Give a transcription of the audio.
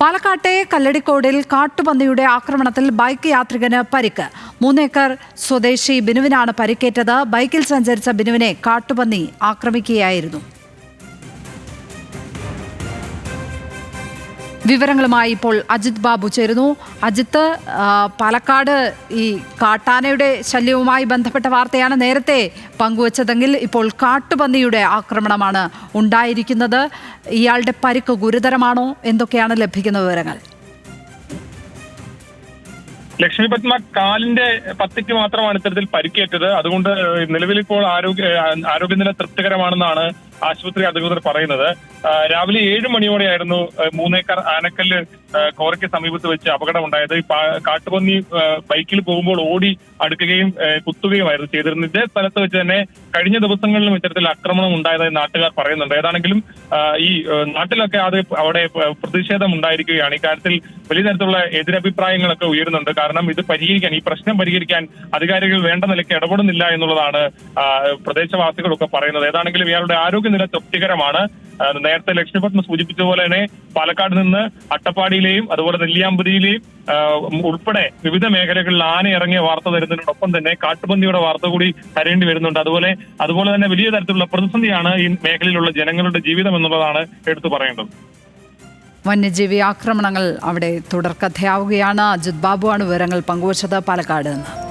പാലക്കാട്ടെ കല്ലടിക്കോടിൽ കാട്ടുപന്നിയുടെ ആക്രമണത്തിൽ ബൈക്ക് യാത്രികന് പരിക്ക്. മൂന്നേക്കർ സ്വദേശി ബിനുവിനാണ് പരിക്കേറ്റത്. ബൈക്കിൽ സഞ്ചരിച്ച ബിനുവിനെ കാട്ടുപന്നി ആക്രമിക്കുകയായിരുന്നു. വിവരങ്ങളുമായി ഇപ്പോൾ അജിത് ബാബു ചേരുന്നു. അജിത്ത് പാലക്കാട് ഈ കാട്ടാനയുടെ ശല്യവുമായി ബന്ധപ്പെട്ട വാർത്തയാണ് നേരത്തെ പങ്കുവച്ചതെങ്കിൽ ഇപ്പോൾ കാട്ടുപന്നിയുടെ ആക്രമണമാണ് ഉണ്ടായിരിക്കുന്നത്. ഇയാളുടെ പരിക്ക് ഗുരുതരമാണോ? എന്തൊക്കെയാണ് ലഭിക്കുന്ന വിവരങ്ങൾ? ലക്ഷ്മി പത്മ കാലിന്റെ പത്തിക്ക് മാത്രമാണ് ഇത്തരത്തിൽ പരിക്കേറ്റത്. അതുകൊണ്ട് നിലവിൽ ഇപ്പോൾ ആരോഗ്യ ആരോഗ്യനില തൃപ്തികരമാണെന്നാണ് ആശുപത്രി അധികൃതർ പറയുന്നത് രാവിലെ ഏഴ് മണിയോടെയായിരുന്നു മൂന്നേക്കർ ആനക്കല്ല് കോറയ്ക്ക് സമീപത്ത് വെച്ച് അപകടം ഉണ്ടായത് ഈ കാട്ടുപന്നി ബൈക്കിൽ പോകുമ്പോൾ ഓടി അടുക്കുകയും കുത്തുകയുമായിരുന്നു ചെയ്തിരുന്നത്. ഇതേ സ്ഥലത്ത് വെച്ച് തന്നെ കഴിഞ്ഞ ദിവസങ്ങളിലും ഇത്തരത്തിൽ ആക്രമണം ഉണ്ടായതായി നാട്ടുകാർ പറയുന്നുണ്ട്. ഏതാണെങ്കിലും ഈ നാട്ടിലൊക്കെ അത് അവിടെ പ്രതിഷേധം ഉണ്ടായിരിക്കുകയാണ്. ഇക്കാര്യത്തിൽ വലിയ തരത്തിലുള്ള എതിരഭിപ്രായങ്ങളൊക്കെ ഉയരുന്നുണ്ട്. കാരണം ഇത് പരിഹരിക്കാൻ ഈ പ്രശ്നം പരിഹരിക്കാൻ അധികാരികൾ വേണ്ട നിലയ്ക്ക് ഇടപെടുന്നില്ല എന്നുള്ളതാണ് പ്രദേശവാസികളൊക്കെ പറയുന്നത്. ഏതാണെങ്കിലും ഇയാളുടെ ആരോഗ്യനില തൃപ്തികരമാണ്. നേരത്തെ ലക്ഷ്മിപത്മ സൂചിപ്പിച്ച പോലെ തന്നെ പാലക്കാട് നിന്ന് അട്ടപ്പാടിയിലെയും അതുപോലെ നെല്ലിയാമ്പതിയിലെയും ഉൾപ്പെടെ വിവിധ മേഖലകളിൽ ആന ഇറങ്ങിയ വാർത്ത തരുന്നതിനോടൊപ്പം തന്നെ കാട്ടുപന്നിയുടെ വാർത്ത കൂടി തരേണ്ടി വരുന്നുണ്ട്. അതുപോലെ അതുപോലെ തന്നെ വലിയ തരത്തിലുള്ള പ്രതിസന്ധിയാണ് ഈ മേഖലയിലുള്ള ജനങ്ങളുടെ ജീവിതം എന്നുള്ളതാണ് എടുത്തു പറയേണ്ടത്. വന്യജീവി ആക്രമണങ്ങൾ അവിടെ തുടർക്കഥയാവുകയാണ്. അജിത് ബാബുവാണ് വിവരങ്ങൾ പങ്കുവച്ചത് പാലക്കാട് നിന്ന്.